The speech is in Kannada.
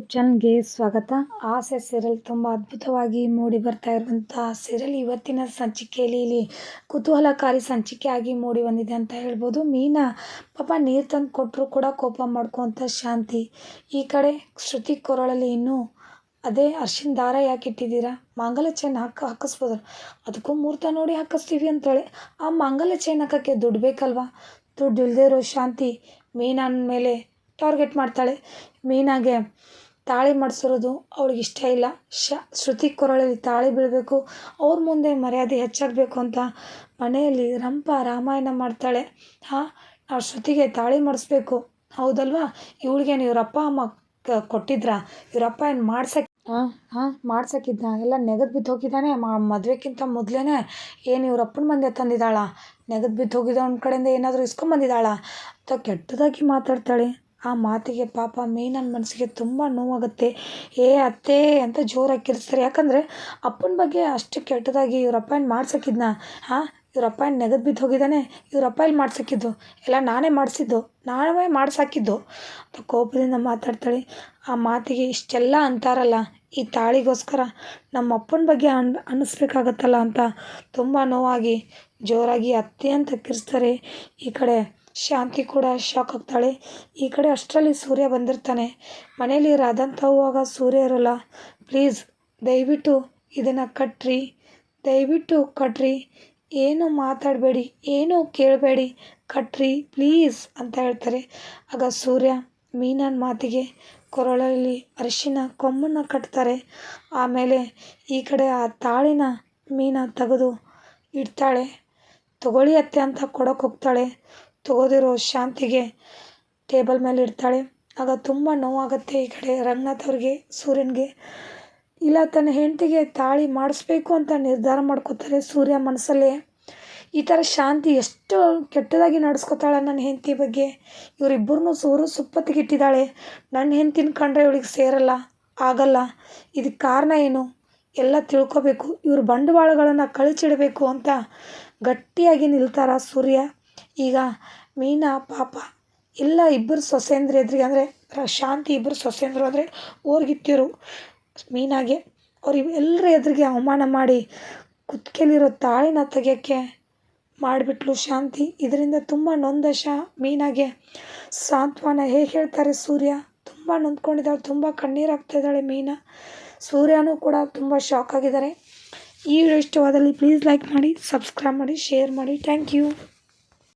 ಯೂಟ್ಯೂಬ್ ಚಾನಲ್ಗೆ ಸ್ವಾಗತ. ಆಸೆ ಸೀರಿಯಲ್ ತುಂಬ ಅದ್ಭುತವಾಗಿ ಮೂಡಿ ಬರ್ತಾ ಇರುವಂಥ ಸೀರಿಯಲ್ ಇವತ್ತಿನ ಸಂಚಿಕೆಯಲ್ಲಿ ಇಲ್ಲಿ ಕುತೂಹಲಕಾರಿ ಸಂಚಿಕೆಯಾಗಿ ಮೂಡಿ ಬಂದಿದೆ ಅಂತ ಹೇಳ್ಬೋದು. ಮೀನಾ, ಪಾಪ ನೀರು ತಂದು ಕೊಟ್ಟರು ಕೂಡ ಕೋಪ ಮಾಡ್ಕೊತ ಶಾಂತಿ. ಈ ಕಡೆ ಶ್ರುತಿ ಕೊರಳಲ್ಲಿ ಇನ್ನೂ, ಅದೇ ಅರ್ಶಿನ ದಾರ ಯಾಕೆ ಇಟ್ಟಿದ್ದೀರಾ? ಮಾಂಗಲ್ಯ ಚೈನ್ ಹಾಕ, ಹಾಕಿಸ್ಬೋದು? ಅದಕ್ಕೂ ಮೂರ್ತ ನೋಡಿ ಹಾಕಿಸ್ತೀವಿ ಅಂತೇಳಿ. ಆ ಮಾಂಗಲ್ಯ ಚೈನ್ ಹಾಕೋಕ್ಕೆ ದುಡ್ಡು ಬೇಕಲ್ವಾ? ದುಡ್ಡು ಇಲ್ಲದೇ ಇರೋ ಶಾಂತಿ ಮೀನಾ ಮೇಲೆ ಟಾರ್ಗೆಟ್ ಮಾಡ್ತಾಳೆ. ಮೀನಾಗೆ ತಾಳಿ ಮಾಡಿಸಿರೋದು ಅವ್ಳಿಗೆ ಇಷ್ಟ ಇಲ್ಲ. ಶ, ಶ್ರುತಿ ಕೊರಳಲ್ಲಿ ತಾಳಿ ಬೀಳಬೇಕು, ಅವ್ರ ಮುಂದೆ ಮರ್ಯಾದೆ ಹೆಚ್ಚಾಗಬೇಕು ಅಂತ ಮನೆಯಲ್ಲಿ ರಂಪ ರಾಮಾಯಣ ಮಾಡ್ತಾಳೆ. ಹಾಂ, ನಾವು ಶ್ರುತಿಗೆ ತಾಳಿ ಮಾಡಿಸ್ಬೇಕು. ಹೌದಲ್ವಾ? ಇವಳಿಗೆ ಇವರಪ್ಪ ಅಮ್ಮ ಕೊಟ್ಟಿದ್ರಾ? ಇವರಪ್ಪ ಏನು ಮಾಡ್ಸಕ್ಕೆ ಹಾಂ ಹಾಂ ಮಾಡ್ಸಕ್ಕಿದ್ನ ಎಲ್ಲ ನೆಗದು ಬಿದ್ದು ಹೋಗಿದ್ದಾನೆ. ಮದುವೆಕ್ಕಿಂತ ಮೊದಲೇ ಏನು ಇವರಪ್ಪನ ಮಂದೆ ತಂದಿದ್ದಾಳ? ನೆಗದು ಬಿದ್ದು ಹೋಗಿದ್ದ ಅವ್ನ ಕಡೆಯಿಂದ ಏನಾದರೂ ಇಸ್ಕೊಂಬಂದಿದ್ದಾಳ ಅಥವಾ ಕೆಟ್ಟದಾಗಿ ಮಾತಾಡ್ತಾಳೆ. ಆ ಮಾತಿಗೆ ಪಾಪ ಮೀನನ ಮನಸ್ಸಿಗೆ ತುಂಬ ನೋವಾಗುತ್ತೆ. ಏ ಅತ್ತೆ ಅಂತ ಜೋರಾಗಿ ಕಿರ್ಚ್ತಾರೆ ಯಾಕಂದರೆ ಅಪ್ಪನ ಬಗ್ಗೆ ಅಷ್ಟು ಕೆಟ್ಟದಾಗಿ ಇವ್ರ ಅಪ್ಪ ಏನು ಮಾಡ್ಸಕ್ಕಿದ್ನ ಹಾಂ ಇವ್ರ ಅಪ್ಪ ಏನು ನೆಗದು ಬಿದ್ದು ಹೋಗಿದ್ದಾನೆ? ಇವ್ರ ಅಪ್ಪ ಇಲ್ಲಿ ಮಾಡ್ಸಕ್ಕಿದ್ದು ಎಲ್ಲ ನಾನೇ ಮಾಡಿಸಿದ್ದು. ನಾನೇ ಮಾಡ್ಸಾಕಿದ್ದು. ಅಂತ ಕೋಪದಿಂದ ಮಾತಾಡ್ತಾಳೆ. ಆ ಮಾತಿಗೆ ಇಷ್ಟೆಲ್ಲ ಅಂತಾರಲ್ಲ, ಈ ತಾಳಿಗೋಸ್ಕರ ನಮ್ಮ ಅಪ್ಪನ ಬಗ್ಗೆ ಅನ್ ಅನ್ನಿಸ್ಬೇಕಾಗತ್ತಲ್ಲ ಅಂತ ತುಂಬ ನೋವಾಗಿ ಜೋರಾಗಿ ಅತ್ತೆ ಅಂತ ಕಿರ್ಚ್ತಾರೆ ಈ ಕಡೆ. ಶಾಂತಿ ಕೂಡ ಶಾಕ್ ಆಗ್ತಾಳೆ. ಈ ಕಡೆ ಅಷ್ಟರಲ್ಲಿ ಸೂರ್ಯ ಬಂದಿರ್ತಾನೆ. ಮನೇಲಿ ಇರೋದಂಥವಾಗ ಸೂರ್ಯ ಇರೋಲ್ಲ. ಪ್ಲೀಸ್ ದಯವಿಟ್ಟು ಇದನ್ನು ಕಟ್ರಿ. ದಯವಿಟ್ಟು ಕಟ್ರಿ. ಏನು ಮಾತಾಡಬೇಡಿ, ಏನು ಕೇಳಬೇಡಿ, ಕಟ್ರಿ ಪ್ಲೀಸ್ ಅಂತ ಹೇಳ್ತಾರೆ. ಆಗ ಸೂರ್ಯ ಮೀನನ ಮಾತಿಗೆ ಕೊರಳಲ್ಲಿ ಅರಿಶಿನ ಕೊಂಬನ್ನು ಕಟ್ತಾರೆ. ಆಮೇಲೆ ಈ ಕಡೆ ಆ ತಾಳಿನ ಮೀನ ತೆಗೆದು ಇಡ್ತಾಳೆ. ತಗೊಳ್ಳಿ ಅತ್ತೆ ಅಂತ ಕೊಡೋಕೆ ಹೋಗ್ತಾಳೆ. ತಗೋದಿರೋ ಶಾಂತಿಗೆ ಟೇಬಲ್ ಮೇಲೆ ಇಡ್ತಾಳೆ. ಆಗ ತುಂಬ ನೋವಾಗುತ್ತೆ ಈ ಕಡೆ ರಂಗನಾಥ್ ಅವ್ರಿಗೆ, ಸೂರ್ಯನಿಗೆ. ಇಲ್ಲ, ತನ್ನ ಹೆಂಡತಿಗೆ ತಾಳಿ ಮಾಡಿಸ್ಬೇಕು ಅಂತ ನಿರ್ಧಾರ ಮಾಡ್ಕೋತಾರೆ ಸೂರ್ಯ ಮನಸ್ಸಲ್ಲೇ. ಈ ಥರ ಶಾಂತಿ ಎಷ್ಟು ಕೆಟ್ಟದಾಗಿ ನಡೆಸ್ಕೊತಾಳೆ ನನ್ನ ಹೆಂಡತಿ ಬಗ್ಗೆ. ಇವರಿಬ್ಬರನ್ನೂ ಸೂರು ಸುಪ್ಪತ್ತಿಗಿಟ್ಟಿದ್ದಾಳೆ ನನ್ನ ಹೆಂಡ್ತಿನ ಕಂಡ್ರೆ ಇವಳಿಗೆ ಸೇರಲ್ಲ, ಆಗಲ್ಲ. ಇದಕ್ಕೆ ಕಾರಣ ಏನು? ಎಲ್ಲ ತಿಳ್ಕೊಬೇಕು. ಇವ್ರ ಬಂಡವಾಳಗಳನ್ನು ಕಳಚಿಡಬೇಕು ಅಂತ ಗಟ್ಟಿಯಾಗಿ ನಿಲ್ತಾರ ಸೂರ್ಯ. ಈಗ ಮೀನಾ, ಪಾಪ. ಎಲ್ಲ ಇಬ್ಬರು ಸೊಸೆಂದ್ರ ಎದುರಿಗೆ ಅಂದರೆ ಶಾಂತಿ ಇಬ್ಬರು ಸೊಸೆಂದ್ರು ಅಂದರೆ ಓರ್ಗಿತ್ತಿರು ಮೀನಾಗೆ, ಅವ್ರು ಎಲ್ಲರ ಎದುರಿಗೆ ಅವಮಾನ ಮಾಡಿ ಕುತ್ತಿಗೆಲಿರೋ ತಾಳಿನ ತೆಗೆಯೋಕ್ಕೆ ಮಾಡಿಬಿಟ್ಲು ಶಾಂತಿ. ಇದರಿಂದ ತುಂಬ ನೊಂದಶ ಮೀನಾಗೆ. ಸಾಂತ್ವನ ಹೇಗೆ ಹೇಳ್ತಾರೆ ಸೂರ್ಯ? ತುಂಬ ನೊಂದ್ಕೊಂಡಿದ್ದಾಳೆ, ತುಂಬ ಕಣ್ಣೀರು ಇದ್ದಾಳೆ ಮೀನಾ. ಸೂರ್ಯನೂ ಕೂಡ ತುಂಬ ಶಾಕ್ ಆಗಿದ್ದಾರೆ. ಈ ವಿಡಿಯೋ ಇಷ್ಟವಾದಲ್ಲಿ ಪ್ಲೀಸ್ ಲೈಕ್ ಮಾಡಿ ಸಬ್ಸ್ಕ್ರೈಬ್ ಮಾಡಿ ಶೇರ್ ಮಾಡಿ. Thank you